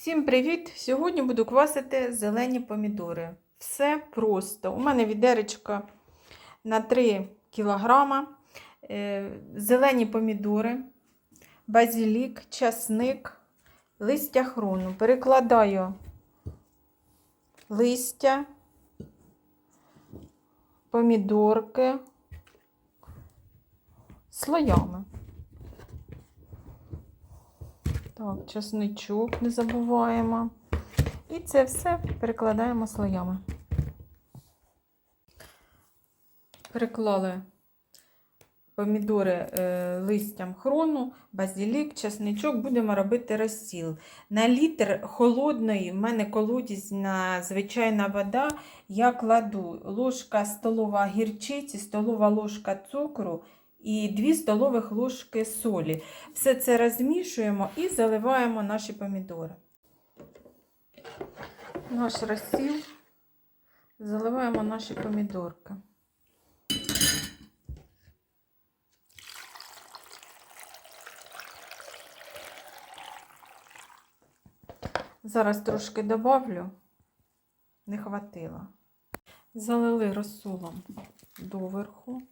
Всім привіт! Сьогодні буду квасити зелені помідори. Все просто. У мене відеречко на 3 кг. Зелені помідори, базилік, часник, листя хрону. Перекладаю листя, помідорки слоями. Так, чесничок не забуваємо. І це все перекладаємо слоями. Переклали помідори е, листям хрону, базилік, чесничок, будемо робити розсіл. На літр холодної, в мене колодязна звичайна вода, я кладу ложка столова гірчиці, столова ложка цукру і 2 столових ложки солі. Все це розмішуємо і заливаємо наші помідори. Наш розсіл, заливаємо наші помідорки. Зараз трошки добавлю, не хватило. Залили розсолом доверху,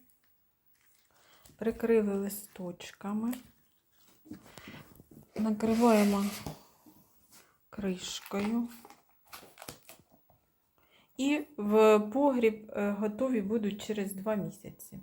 прикрили листочками, накриваємо кришкою. І в погріб е, готові будуть через 2 місяці.